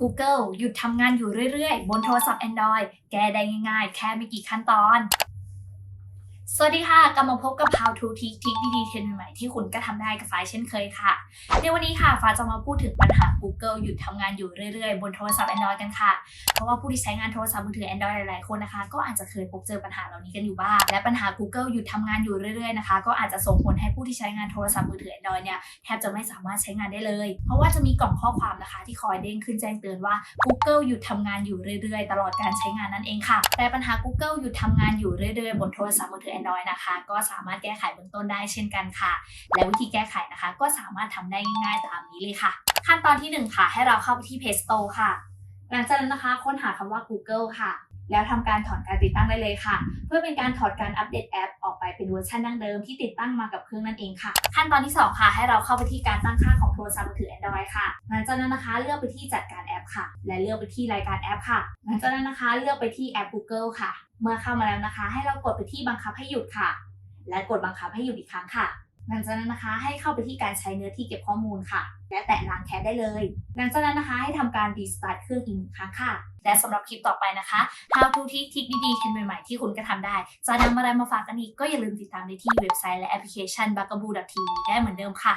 Google หยุดทำงานอยู่เรื่อยๆ บนโทรศัพท์ Android แก้ได้ง่ายๆ แค่ไม่กี่ขั้นตอน สวัสดีค่ะ กลับมาพบกับ How to Tick ทิกดีๆเทรนใหม่ที่คุณก็ทำได้กับฟ้าเช่นเคยค่ะ ในวันนี้ค่ะฟ้าจะมาพูดถึงปัญหา Google หยุดทำงานอยู่เรื่อยๆ บนโทรศัพท์ Android กันค่ะ เพราะว่าผู้ที่ใช้งานโทรศัพท์มือถือ Android หลายๆ คนนะคะ ก็อาจจะเคยพบเจอปัญหาเหล่านี้กันอยู่บ้าง และปัญหา Google หยุดทำงานอยู่เรื่อยๆ นะคะ ก็อาจจะส่งผลให้ผู้ที่ใช้งานโทรศัพท์มือถือ Android เนี่ยแทบจะไม่สามารถใช้งานได้เลย เพราะว่าจะมีกล่องข้อความนะคะ ที่คอยเด้งขึ้นแจ้งเตือนว่า Google หยุดทำงานอยู่เรื่อยๆ ตลอดการใช้งานนั่นเองค่ะ แต่ปัญหา Google หยุดทำงานอยู่เรื่อยๆ บนโทรศัพท์มือถือ Android นะคะ ก็สามารถแก้ไขเบื้องต้นได้เช่นกันค่ะ และวิธีแก้ไขนะคะ ก็สามารถทำได้ง่ายๆตามนี้เลยค่ะ ขั้นตอนที่หนึ่งค่ะ ให้เราเข้าไปที่ Play Store ค่ะ หลังจากนั้นนะคะ ค้นหาคำว่า Google ค่ะ แล้วทำการถอนการติดตั้งได้เลยค่ะ เพื่อเป็นการถอดการอัปเดตแอปออกไปเป็นเวอร์ชันดั้งเดิมที่ติดตั้งมากับเครื่องนั่นเองค่ะ ขั้นตอนที่ 2 ค่ะ ให้เราเข้าไปที่การตั้งค่าของโทรศัพท์มือถือ Android ค่ะ หลังจากนั้นนะคะ เลือกไปที่จัดการ ค่ะ และเลือกไปที่รายการแอปค่ะ หลังจากนั้นนะคะเลือกไปที่แอป Google ค่ะ เมื่อเข้ามาแล้วนะคะ ให้เรากดไปที่บังคับให้หยุดค่ะ และกดบังคับให้หยุดอีกครั้งค่ะ หลังจากนั้นนะคะให้เข้าไปที่การใช้เนื้อที่เก็บข้อมูลค่ะ และแตะล้างแคสได้เลย หลังจากนั้นนะคะให้ทำการรีสตาร์ทเครื่องอีกครั้งค่ะ และสำหรับคลิปต่อไปนะคะ How to ทิกทิกดีๆเทรนด์ใหม่ๆที่คุณก็ทำได้ จะนำอะไรมาฝากกันอีกก็อย่าลืมติดตามได้ที่เว็บไซต์และแอปพลิเคชัน b u g a b o o TV ได้เหมือนเดิมค่ะ